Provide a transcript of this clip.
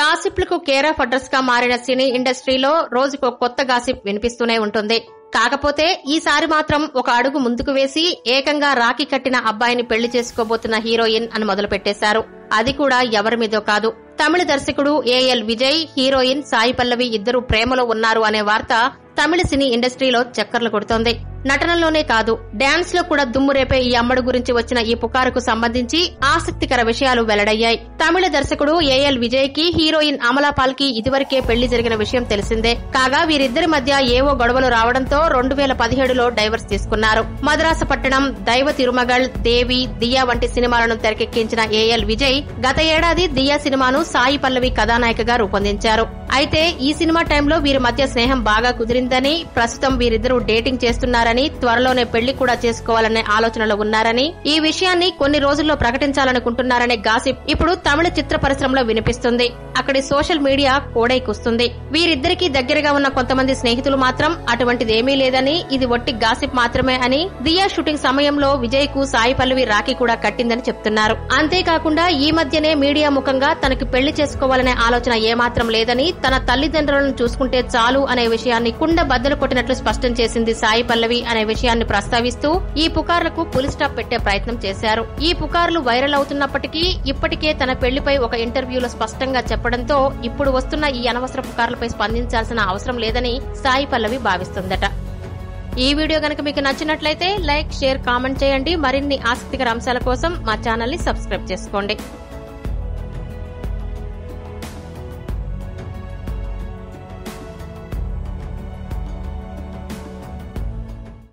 గాసిప్లకు care of అడ్రస్గా మారిన సినీ ఇండస్ట్రీలో రోజుకో కొత్త గాసిప్ వినిపిస్తూనే ఉంటుంది. కాకపోతే ఈసారి మాత్రం ఒక అడుగు ముందుకు వేసి ఏకంగా రాఖీ కట్టిన అబ్బాయిని పెళ్ళి చేసుకోబోతున్న హీరోయిన్ అని మొదలు పెట్టేశారు అది కూడా ఎవరి మీదో కాదు. తమిళ దర్శకుడు ఏఎల్ విజయ్ హీరోయిన్ సాయి పల్లవి ఇద్దరు ప్రేమలో ఉన్నారు అనే వార్త తమిళ సినీ ఇండస్ట్రీలో చక్కర్లు కొడుతోంది. నటనలోనే కాదు డాన్స్లో కూడా దుమ్ము రేపే ఈ అమ్మడు గురించి వచ్చిన ఈ పుకారుకు సంబంధించి ఆసక్తికర విషయాలు వెల్లడయ్యాయి. తమిళ దర్శకుడు ఏఎల్ విజయ్కి హీరోయిన్ అమలాపాల్కి ఇదివరకే పెళ్ళి జరిగిన విషయం తెలిసిందే. కాగా వీరిద్దరి మధ్య ఏవో గొడవలు రావడంతో రెండు వేల పదిహేడులో డైవర్స్ తీసుకున్నారు. మద్రాసు పట్టణం దైవ తిరుమగల్ దేవి దియా వంటి సినిమాలను తెరకెక్కించిన ఏఎల్ విజయ్ గత ఏడాది దియా సినిమాను సాయి పల్లవి కథానాయికగా రూపొందించారు. అయితే ఈ సినిమా టైంలో వీరి మధ్య స్నేహం బాగా కుదిరిందని ప్రస్తుతం వీరిద్దరూ డేటింగ్ చేస్తున్నారు చేస్తున్నారని త్వరలోనే పెళ్ళి కూడా చేసుకోవాలనే ఆలోచనలో ఉన్నారని ఈ విషయాన్ని కొన్ని రోజుల్లో ప్రకటించాలనుకుంటున్నారనే గాసిప్ ఇప్పుడు తమిళ చిత్ర పరిశ్రమలో వినిపిస్తుంది. అక్కడి సోషల్ మీడియా కోడైకొస్తుంది వీరిద్దరికీ దగ్గరగా ఉన్న కొంతమంది స్నేహితులు మాత్రం అటువంటిది ఏమీ లేదని ఇది ఒట్టి గాసిప్ మాత్రమే అని దియా షూటింగ్ సమయంలో విజయ్కు సాయి పల్లవి రాఖీ కూడా కట్టిందని చెప్తున్నారు. అంతేకాకుండా ఈ మధ్యనే మీడియా ముఖంగా తనకి పెళ్ళి చేసుకోవాలనే ఆలోచన ఏమాత్రం లేదని తన తల్లిదండ్రులను చూసుకుంటే చాలు అనే విషయాన్ని కుండ బద్దలు కొట్టినట్లు స్పష్టం చేసింది సాయి పల్లవి. అనే విషయాన్ని ప్రస్తావిస్తూ ఈ పుకార్లకు పులి స్టాప్ పెట్టే ప్రయత్నం చేశారు. ఈ పుకార్లు వైరల్ అవుతున్నప్పటికీ ఇప్పటికే తన పెళ్ళిపై ఒక ఇంటర్వ్యూలో స్పష్టంగా చెప్పడంతో ఇప్పుడు వస్తున్న ఈ అనవసర పుకార్లపై స్పందించాల్సిన అవసరం లేదని సాయి పల్లవి భావిస్తుందట. ఈ వీడియో గనక మీకు నచ్చినట్లయితే లైక్ షేర్ కామెంట్ చేయండి. మరిన్ని ఆసక్తికర అంశాల కోసం మా ఛానల్ని సబ్స్క్రైబ్ చేసుకోండి.